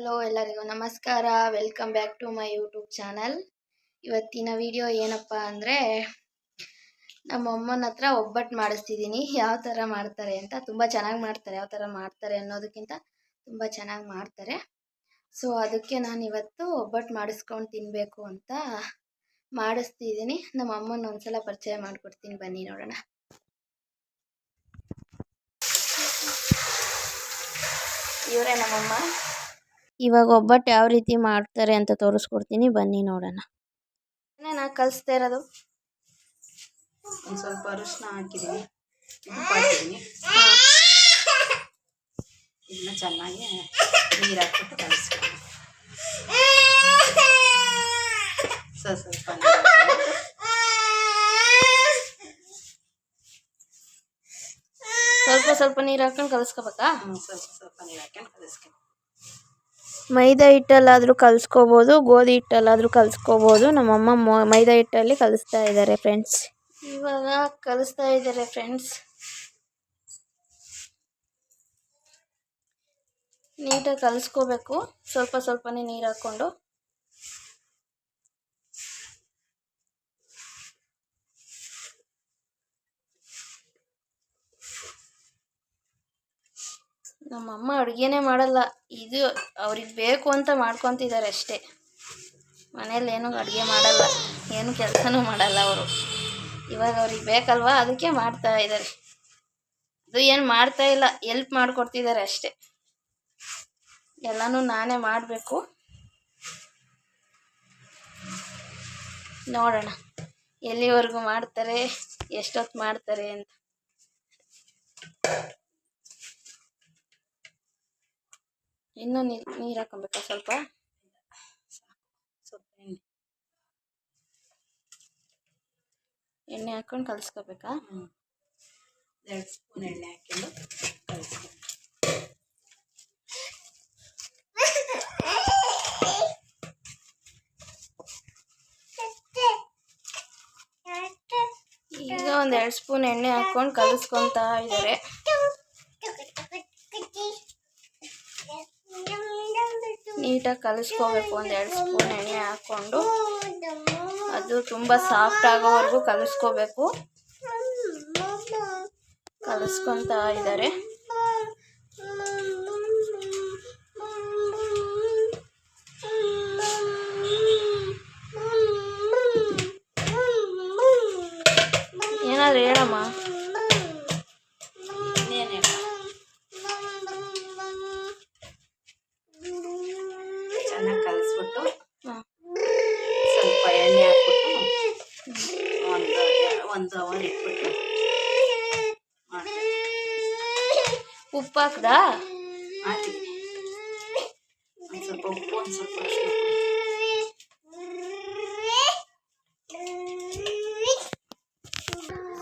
Hello ಎಲ್ಲರಿಗೂ ನಮಸ್ಕಾರ. Welcome back to my YouTube channel ಇವತ್ತಿನ ವಿಡಿಯೋ ಏನಪ್ಪ ಅಂದರೆ ನಮ್ಮ ಅಮ್ಮನ ಹತ್ರ ಒಬ್ಬಟ್ಟು ಮಾಡಿಸ್ತಿದ್ದೀನಿ. ಯಾವ ಥರ ಮಾಡ್ತಾರೆ ಅಂತ ತುಂಬ ಚೆನ್ನಾಗಿ ಮಾಡ್ತಾರೆ. ಯಾವ ಥರ ಮಾಡ್ತಾರೆ ಅನ್ನೋದಕ್ಕಿಂತ ತುಂಬ ಚೆನ್ನಾಗಿ ಮಾಡ್ತಾರೆ. ಸೊ ಅದಕ್ಕೆ ನಾನು ಇವತ್ತು ಒಬ್ಬಟ್ಟು ಮಾಡಿಸ್ಕೊಂಡು ತಿನ್ನಬೇಕು ಅಂತ ಮಾಡಿಸ್ತಿದ್ದೀನಿ. ನಮ್ಮ ಅಮ್ಮನ ಒಂದ್ಸಲ ಪರಿಚಯ ಮಾಡಿಕೊಡ್ತೀನಿ. ಬನ್ನಿ ನೋಡೋಣ. ಇವರೇ ನಮ್ಮಮ್ಮ? ಇವಾಗ ಒಬ್ಬಟ್ಟು ಯಾವ ರೀತಿ ಮಾಡ್ತಾರೆ ಅಂತ ತೋರಿಸ್ಕೊಡ್ತೀನಿ. ಬನ್ನಿ ನೋಡೋಣ. ನಾ ಕಲಿಸ್ತಾ ಇರೋದು? ಒಂದು ಸ್ವಲ್ಪ ಅರಿಶಿನ ಹಾಕಿದ್ದೀನಿ ಹಾಕಿದ್ದೀನಿ ಇದನ್ನ ಚೆನ್ನಾಗಿ ನೀರು ಹಾಕ್ಬಿಟ್ಟು ಕಲಿಸ್ಕೊಂಡು ಸ್ವಲ್ಪ ಸ್ವಲ್ಪ ಸ್ವಲ್ಪ ಸ್ವಲ್ಪ ನೀರು ಹಾಕೊಂಡು ಕಲಿಸ್ಕೋಬೇಕಾ? ಸ್ವಲ್ಪ ಸ್ವಲ್ಪ ನೀರು ಹಾಕೊಂಡು ಕಲಿಸ್ಕೊಂಡು ಮೈದಾ ಹಿಟ್ಟಲ್ಲಾದರೂ ಕಲಿಸ್ಕೋಬೋದು, ಗೋಧಿ ಹಿಟ್ಟಲ್ಲಾದರೂ ಕಲಿಸ್ಕೋಬೋದು. ನಮ್ಮಮ್ಮ ಮೈದಾ ಹಿಟ್ಟಲ್ಲಿ ಕಲಿಸ್ತಾ ಇದ್ದಾರೆ ಫ್ರೆಂಡ್ಸ್ ಇವಾಗ ಕಲಿಸ್ತಾ ಇದ್ದಾರೆ ಫ್ರೆಂಡ್ಸ್ ನೀಟಾಗಿ ಕಲಿಸ್ಕೋಬೇಕು. ಸ್ವಲ್ಪ ಸ್ವಲ್ಪನೇ ನೀರು ಹಾಕ್ಕೊಂಡು. ನಮ್ಮಮ್ಮ ಅಡುಗೆನೇ ಮಾಡಲ್ಲ. ಇದು ಅವ್ರಿಗೆ ಬೇಕು ಅಂತ ಮಾಡ್ಕೊತಿದ್ದಾರೆ ಅಷ್ಟೇ. ಮನೇಲಿ ಏನು ಅಡುಗೆ ಮಾಡಲ್ಲ, ಏನು ಕೆಲಸನೂ ಮಾಡಲ್ಲ ಅವರು. ಇವಾಗ ಅವ್ರಿಗೆ ಬೇಕಲ್ವಾ ಅದಕ್ಕೆ ಮಾಡ್ತಾ ಇದ್ದಾರೆ ಅದು ಏನು ಮಾಡ್ತಾ ಇಲ್ಲ ಎಲ್ಪ್ ಮಾಡಿಕೊಡ್ತಿದ್ದಾರೆ ಅಷ್ಟೇ. ಎಲ್ಲನೂ ನಾನೇ ಮಾಡಬೇಕು. ನೋಡೋಣ, ಎಲ್ಲಿವರೆಗೂ ಮಾಡ್ತಾರೆ ಎಷ್ಟೊತ್ತು ಮಾಡ್ತಾರೆ ಅಂತ. ಇನ್ನೂ ನೀರು ನೀರು ಹಾಕೊಬೇಕಾ ಸ್ವಲ್ಪ? ಸ್ವಲ್ಪ ಎಣ್ಣೆ. ಎಣ್ಣೆ ಹಾಕೊಂಡು ಕಲಿಸ್ಕೋಬೇಕಾ? ಎರಡು ಸ್ಪೂನ್ ಎಣ್ಣೆ ಕಲಿಸ್ಕೊಂಡು ಈಗ ಒಂದು ಎರಡು ಸ್ಪೂನ್ ಎಣ್ಣೆ ಹಾಕೊಂಡು ಕಲಿಸ್ಕೊತಾ ಇದ್ದಾರೆ. ನೀಟಾಗಿ ಕಲಿಸ್ಕೋಬೇಕು. ಒಂದು ಎರಡು ಸ್ಪೂನ್ ಎಣ್ಣೆ ಹಾಕ್ಕೊಂಡು ಅದು ತುಂಬ ಸಾಫ್ಟ್ ಆಗೋವರೆಗೂ ಕಲಿಸ್ಕೋಬೇಕು. ಕಲಿಸ್ಕೊತಾ ಇದ್ದಾರೆ. ಚೆನ್ನಾಗಿ ಸ್ವಲ್ಪ ಎಣ್ಣೆ ಹಾಕ್ಬಿಟ್ಟು ಒಂದು ಒಂದು ಅವರ್ ಇಟ್ಬಿಟ್ಟು. ಉಪ್ಪು ಹಾಕ್ದ ಹಾಕಿ ಒಂದು ಸ್ವಲ್ಪ ಉಪ್ಪು ಒಂದು ಸ್ವಲ್ಪ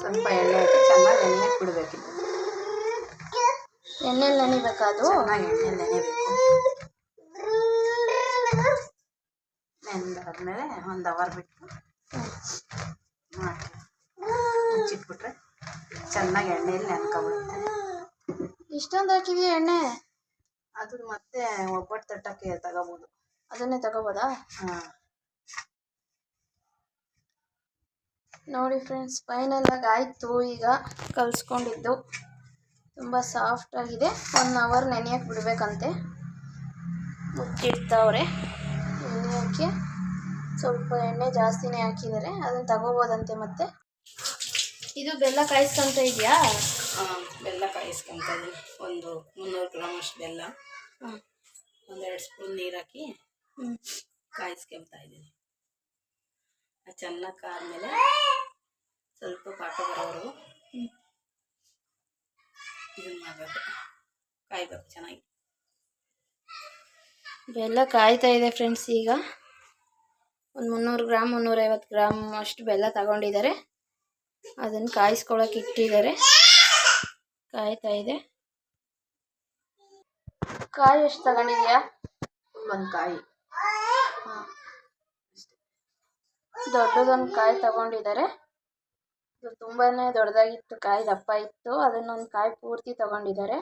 ಸ್ವಲ್ಪ ಎಣ್ಣೆ ಹಾಕಿ ಚೆನ್ನಾಗಿ ಎಣ್ಣೆ ಬಿಡಬೇಕಿತ್ತು ಎಣ್ಣೆಲಿ ನೆನಿಬೇಕಾ ಅದು ಚೆನ್ನಾಗಿ ಎಣ್ಣೆ ನೆನೆಬೇಕು ನೆಂದಾದ್ಮೇಲೆ ಒಂದು ಅವರ್ ಬಿಟ್ಟು ಮುಚ್ಚಿಟ್ಬಿಟ್ರೆ ಚೆನ್ನಾಗಿ ಎಣ್ಣೆಯಲ್ಲಿ ನೆನ್ಕೊಬಿಡುತ್ತೆ. ಇಷ್ಟೊಂದು ಹಾಕಿದೀಯ ಎಣ್ಣೆ? ಅದು ಮತ್ತೆ ಒಬ್ಬಟ್ಟು ತಟ್ಟಕ್ಕೆ ತಗೋಬೋದು. ಅದನ್ನೇ ತಗೋಬೋದಾ? ಹಾಂ. ನೋಡಿ ಫ್ರೆಂಡ್ಸ್ ಫೈನಲ್ ಆಗಿ ಆಯಿತು ಈಗ ಕಲಿಸ್ಕೊಂಡಿದ್ದು. ತುಂಬ ಸಾಫ್ಟ್ ಆಗಿದೆ. One hour ನೆನೆಯಕ್ಕೆ ಬಿಡಬೇಕಂತೆ. ಮುಚ್ಚಿಡ್ತಾವ್ರೆ. ನೆನೆಯೋಕ್ಕೆ ಸ್ವಲ್ಪ ಎಣ್ಣೆ ಜಾಸ್ತಿನೇ ಹಾಕಿದ್ದಾರೆ. ಅದನ್ನು ತಗೋಬೋದಂತೆ ಮತ್ತೆ? ಇದು ಬೆಲ್ಲ ಕಾಯಿಸ್ಕೊಂತ ಇದೆಯಾ? ಹಾಂ ಬೆಲ್ಲ ಕಾಯಿಸ್ಕೊಂತ ಇದ್ದೀನಿ ಒಂದು ಮುನ್ನೂರು ಗ್ರಾಮ್ ಅಷ್ಟು ಬೆಲ್ಲ. ಹಾಂ. ಒಂದೆರಡು ಸ್ಪೂನ್ ನೀರು ಹಾಕಿ ಹ್ಞೂ ಕಾಯಿಸ್ಕೊತಾ ಇದ್ದೀನಿ. ಅದು ಚೆನ್ನಾಗಿ ಕಾದ್ಮೇಲೆ ಸ್ವಲ್ಪ ಪಾಕ ಬರೋರು ಇದನ್ನು ಮಾಡಬೇಕು. ಕಾಯ್ಬೇಕು ಚೆನ್ನಾಗಿ. ಬೆಲ್ಲ ಕಾಯ್ತಾ ಇದೆ ಫ್ರೆಂಡ್ಸ್ ಈಗ. ಒಂದು ಮುನ್ನೂರು ಗ್ರಾಮ್ ಮುನ್ನೂರೈವತ್ತು ಗ್ರಾಮ್ ಅಷ್ಟು ಬೆಲ್ಲ ತಗೊಂಡಿದ್ದಾರೆ. ಅದನ್ನು ಕಾಯಿಸ್ಕೊಳಕ್ಕೆ ಇಟ್ಟಿದ್ದಾರೆ. ಕಾಯ್ತಾ ಇದೆ. ಕಾಯಿ ಎಷ್ಟು ತಗೊಂಡಿದ್ಯಾ? ಒಂದು ಕಾಯಿ. ದೊಡ್ಡದೊಂದು ಕಾಯಿ ತಗೊಂಡಿದ್ದಾರೆ. ಇದು ತುಂಬಾನೇ ದೊಡ್ಡದಾಗಿತ್ತು ಕಾಯಿ ದಪ್ಪ ಇತ್ತು. ಅದನ್ನೊಂದು ಕಾಯಿ ಪೂರ್ತಿ ತಗೊಂಡಿದ್ದಾರೆ.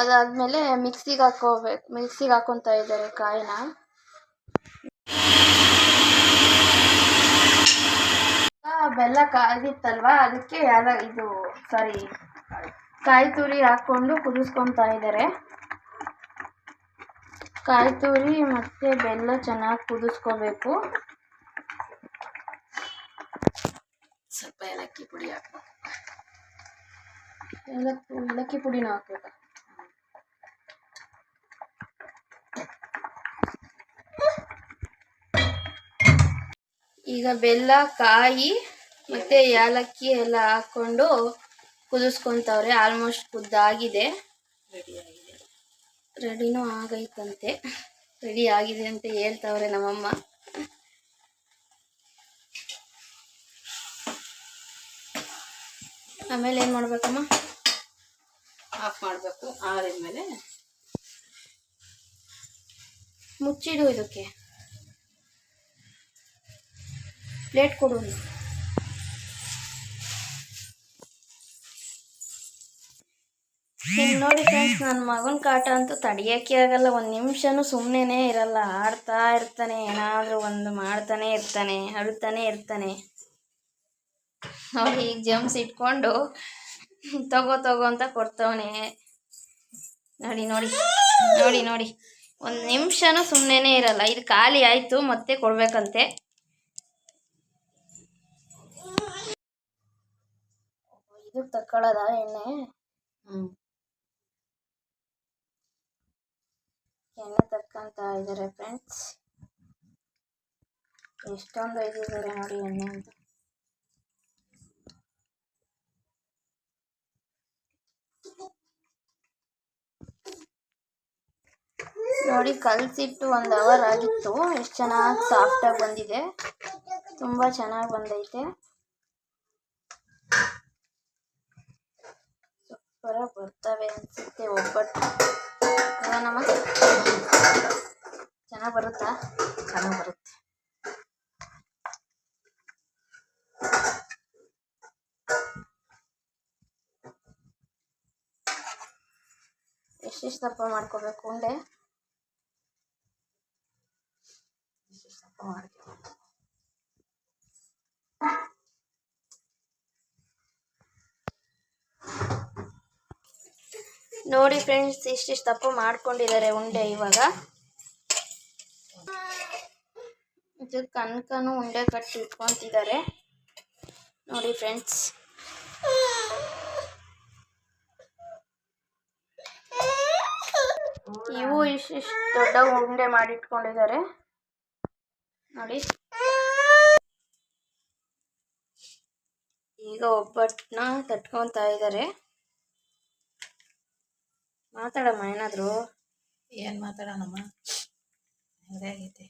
ಅದಾದಮೇಲೆ ಮಿಕ್ಸಿಗೆ ಹಾಕೋಬೇಕು, ಮಿಕ್ಸಿಗೆ ಹಾಕೊತಾ ಇದ್ದಾರೆ ಕಾಯಿನ. ಬೆಲ್ಲ ಕಾದಿತ್ತಲ್ವಾ ಅದಕ್ಕೆ ಯಾವ ಇದು ಸಾರಿ ಕಾಯಿ ತುರಿ ಹಾಕ್ಕೊಂಡು ಕುದಿಸ್ಕೊತಾ ಇದ್ದಾರೆ. ಕಾಯಿ ತುರಿ ಮತ್ತು ಬೆಲ್ಲ ಚೆನ್ನಾಗಿ ಕುದಿಸ್ಕೋಬೇಕು. ಸ್ವಲ್ಪ ಏಲಕ್ಕಿ ಪುಡಿ ಹಾಕ್ಬೇಕು. ಏಲಕ್ಕಿ ಏಲಕ್ಕಿ ಪುಡಿನ ಹಾಕ್ಬೇಕು? ಈಗ ಬೆಲ್ಲ ಕಾಯಿ ಮತ್ತೆ ಏಲಕ್ಕಿ ಎಲ್ಲ ಹಾಕೊಂಡು ಕುದಿಸ್ಕೊಂತವ್ರೆ. ಆಲ್ಮೋಸ್ಟ್ ಕುದ್ದಾಗಿದೆ ರೆಡಿನೂ ಆಗೈತಂತೆ. ರೆಡಿ ಆಗಿದೆ ಅಂತ ಹೇಳ್ತವ್ರೆ ನಮ್ಮಮ್ಮ. ಆಮೇಲೆ ಏನು ಮಾಡ್ಬೇಕಮ್ಮ? ಆಫ್ ಮಾಡಬೇಕು. ಆರಿದ್ಮೇಲೆ ಮುಚ್ಚಿಡು ಇದಕ್ಕೆ. ಪ್ಲೇಟ್ ಕೊಡು ಹಿಂಗೆ ನೋಡಿ ಫ್ರೆಂಡ್ಸ್ ನನ್ನ ಮಗನ ಕಾಟ ಅಂತೂ ತಡಿಯೋಕ್ಕೆ ಆಗಲ್ಲ. ಒಂದು ನಿಮಿಷನೂ ಸುಮ್ಮನೆ ಇರಲ್ಲ. ಆಡ್ತಾ ಇರ್ತಾನೆ, ಏನಾದರೂ ಒಂದು ಮಾಡ್ತಾನೆ ಇರ್ತಾನೆ, ಅಳ್ತಾನೆ ಇರ್ತಾನೆ. ನೋಡಿ ಈಗ ಜಮ್ಸ್ ಇಟ್ಕೊಂಡು ತಗೋ ತಗೋ ಅಂತ ಕೊಡ್ತವನೆ. ನೋಡಿ ನೋಡಿ ನೋಡಿ ನೋಡಿ. ಒಂದು ನಿಮಿಷನೂ ಸುಮ್ಮನೆ ಇರಲ್ಲ. ಇದು ಖಾಲಿ ಆಯಿತು, ಮತ್ತೆ ಕೊಡ್ಬೇಕಂತೆ. ಇದು ತಕ್ಕೊಳ್ಳೋದ ಎಣ್ಣೆ? ಹ್ಞೂ ಎಣ್ಣೆ ತಕ್ಕಂತ ಇದ್ದಾರೆ ಫ್ರೆಂಡ್ಸ್ ಎಷ್ಟೊಂದು ಒಯ್ದಿದ್ದಾರೆ ನೋಡಿ ಎಣ್ಣೆ ಅಂತ. ನೋಡಿ ಕಲ್ಸಿಟ್ಟು ಒಂದು ಅವರ್ ಆಗಿತ್ತು. ಎಷ್ಟು ಚೆನ್ನಾಗಿ ಸಾಫ್ಟಾಗಿ ಬಂದಿದೆ. ತುಂಬ ಚೆನ್ನಾಗಿ ಬಂದೈತೆ. ಸೂಪರಾಗಿ ಬರ್ತವೆ ಅನಿಸುತ್ತೆ ಒಬ್ಬಟ್ಟು ನಮ್ಮ? ಚೆನ್ನಾಗಿ ಬರುತ್ತಾ? ಚೆನ್ನಾಗಿ ಬರುತ್ತೆ. ಎಷ್ಟೆಷ್ಟು ದಪ್ಪ ಮಾಡ್ಕೋಬೇಕು ಉಂಡೆ? ನೋಡಿ ಫ್ರೆಂಡ್ಸ್ ಇಷ್ಟಿಷ್ಟು ತಪ್ಪು ಮಾಡ್ಕೊಂಡಿದ್ದಾರೆ ಉಂಡೆ ಇವಾಗ. ಇದು ಕನಕನು ಉಂಡೆ ಕಟ್ಟಿ ಇಟ್ಕೊಂತಿದ್ದಾರೆ ನೋಡಿ ಫ್ರೆಂಡ್ಸ್ ಇವು ಇಷ್ಟಿಷ್ಟು ದೊಡ್ಡ ಉಂಡೆ ಮಾಡಿಟ್ಕೊಂಡಿದ್ದಾರೆ ನೋಡಿ. ಈಗ ಒಬ್ಬಟ್ಟನ್ನ ತಟ್ಕೊತಾ ಇದ್ದಾರೆ ಮಾತಾಡಮ್ಮ ಏನಾದ್ರು? ಏನು ಮಾತಾಡೋಣಮ್ಮ? ಹೆಂಗೆ ಆಗೈತೆ?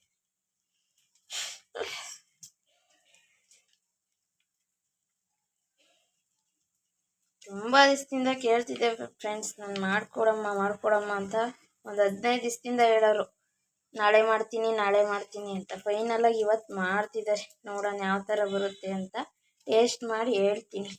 ತುಂಬ ದಿವಸದಿಂದ ಕೇಳ್ತಿದ್ದೆ ಫ್ರೆಂಡ್ಸ್ ನಾನು ಮಾಡ್ಕೊಡಮ್ಮ ಮಾಡ್ಕೊಡಮ್ಮ ಅಂತ ಒಂದು ಹದಿನೈದು ದಿವಸದಿಂದ ಹೇಳೋರು. ನಾಳೆ ಮಾಡ್ತೀನಿ ನಾಳೆ ಮಾಡ್ತೀನಿ ಅಂತ ಫೈನಲ್ ಆಗಿ ಇವತ್ತು ಮಾಡ್ತಿದ್ದಾರೆ ನೋಡೋಣ ಯಾವ ತರ ಬರುತ್ತೆ ಅಂತ ಟೇಸ್ಟ್ ಮಾಡಿ ಹೇಳ್ತೀನಿ.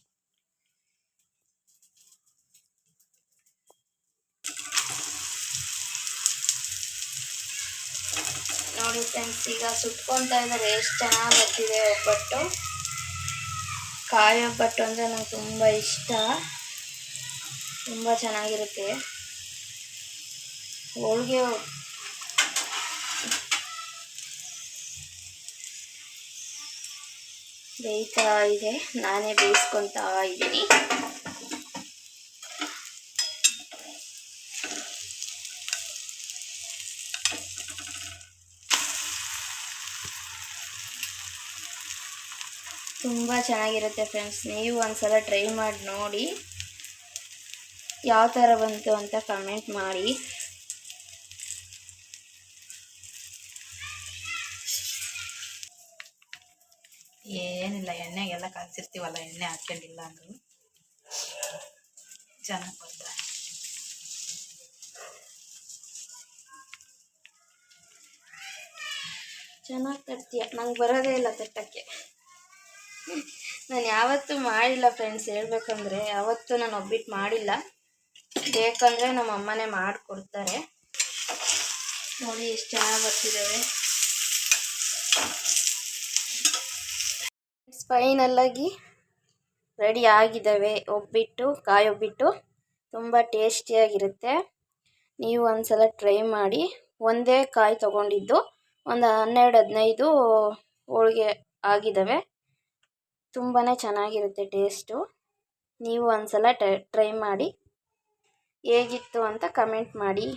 ನೋಡಿ ಫ್ರೆಂಡ್ಸ್ ಈಗ ಸುಟ್ಕೊತಾ ಇದ್ದಾರೆ, ಎಷ್ಟು ಚೆನ್ನಾಗಿ ಬರ್ತಿದೆ ಒಬ್ಬಟ್ಟು? ಕಾಯಿ ಒಬ್ಬಟ್ಟು ಅಂದರೆ ನಂಗೆ ತುಂಬ ಇಷ್ಟ. ತುಂಬ ಚೆನ್ನಾಗಿರುತ್ತೆ. ಹೋಳಿಗೆ ಬೇಯ್ತಾ ಇದೆ. ನಾನೇ ಬೇಯಿಸ್ಕೊತಾ ಇದ್ದೀನಿ. ತುಂಬ ಚೆನ್ನಾಗಿರುತ್ತೆ ಫ್ರೆಂಡ್ಸ್. ನೀವು ಒಂದ್ಸಲ ಟ್ರೈ ಮಾಡಿ ನೋಡಿ. ಯಾವ ಥರ ಬಂತು ಅಂತ ಕಮೆಂಟ್ ಮಾಡಿ. ಏನಿಲ್ಲ ಎಣ್ಣೆಗೆಲ್ಲ ಕಾಯಿಸಿರ್ತೀವಲ್ಲ ಎಣ್ಣೆ ಹಾಕೊಂಡಿಲ್ಲ ಅಂದ್ರು. ಚೆನ್ನಾಗಿ ಬರ್ತಾರೆ ಚೆನ್ನಾಗಿ ತರ್ತೀಯ ನಂಗೆ ಬರೋದೇ ಇಲ್ಲ ತಟ್ಟಕ್ಕೆ. ನಾನು ಯಾವತ್ತೂ ಮಾಡಿಲ್ಲ ಫ್ರೆಂಡ್ಸ್ ಹೇಳ್ಬೇಕಂದ್ರೆ, ಯಾವತ್ತೂ ನಾನು ಒಬ್ಬಿಟ್ಟು ಮಾಡಿಲ್ಲ. ಬೇಕಂದರೆ ನಮ್ಮ ಅಮ್ಮನೇ ಮಾಡಿಕೊಡ್ತಾರೆ. ನೋಡಿ ಎಷ್ಟು ಚೆನ್ನಾಗಿ ಬರ್ತಿದ್ದಾವೆ ಫೈನಲ್ಲಾಗಿ ರೆಡಿ ಆಗಿದ್ದಾವೆ. ಒಬ್ಬಿಟ್ಟು, ಕಾಯಿ ಒಬ್ಬಿಟ್ಟು ತುಂಬ ಟೇಸ್ಟಿಯಾಗಿರುತ್ತೆ ನೀವು ಒಂದ್ಸಲ ಟ್ರೈ ಮಾಡಿ. ಒಂದೇ ಕಾಯಿ ತೊಗೊಂಡಿದ್ದು ಒಂದು ಹನ್ನೆರಡು ಹದಿನೈದು ಹೋಳಿಗೆ ಆಗಿದ್ದಾವೆ. ತುಂಬಾ ಚೆನ್ನಾಗಿರುತ್ತೆ ಟೇಸ್ಟು. ನೀವು ಒಂದು ಸಲ ಟ್ರೈ ಮಾಡಿ. ಹೇಗಿತ್ತು ಅಂತ ಕಮೆಂಟ್ ಮಾಡಿ.